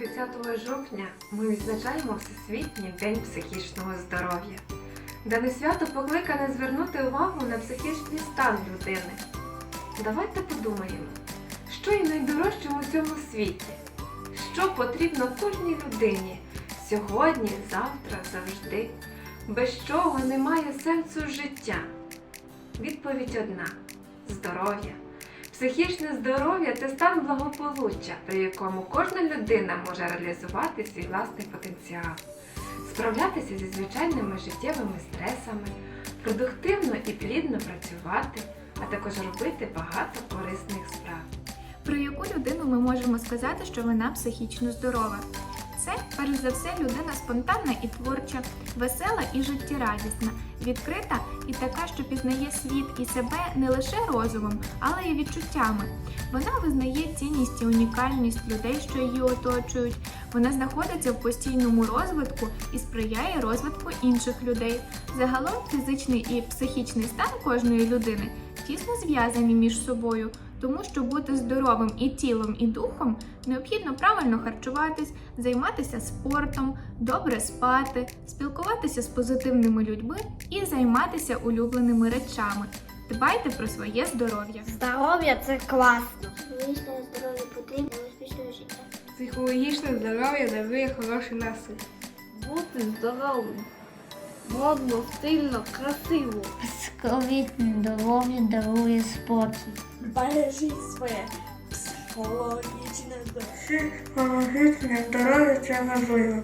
30 жовтня ми відзначаємо Всесвітній день психічного здоров'я. Дане свято покликане звернути увагу на психічний стан людини. Давайте подумаємо, що є найдорожчим у цьому світі, що потрібно кожній людині сьогодні, завтра, завжди, без чого немає сенсу життя. Відповідь одна здоров'я. Психічне здоров'я це стан благополуччя, при якому кожна людина може реалізувати свій власний потенціал, справлятися зі звичайними життєвими стресами, продуктивно і плідно працювати, а також робити багато корисних справ. Про яку людину ми можемо сказати, що вона психічно здорова? Це, перш за все, людина спонтанна і творча, весела і життєрадісна, відкрита і така, що пізнає світ і себе не лише розумом, але й відчуттями. Вона визнає цінність і унікальність людей, що її оточують. Вона знаходиться в постійному розвитку і сприяє розвитку інших людей. Загалом фізичний і психічний стан кожної людини тісно зв'язані між собою. Тому що бути здоровим і тілом, і духом необхідно правильно харчуватись, займатися спортом, добре спати, спілкуватися з позитивними людьми і займатися улюбленими речами. Дбайте про своє здоров'я. Здоров'я це класно. Фізичне здоров'я потрібно для успішного життя. Психологічне здоров'я дає хороший настрій. Бути здоровим. Модно, стильно, красиво. Психологічне доволі дарує спокій. Бережіть своє психологічне здоров'я. Психологічне здоров'я це важливо.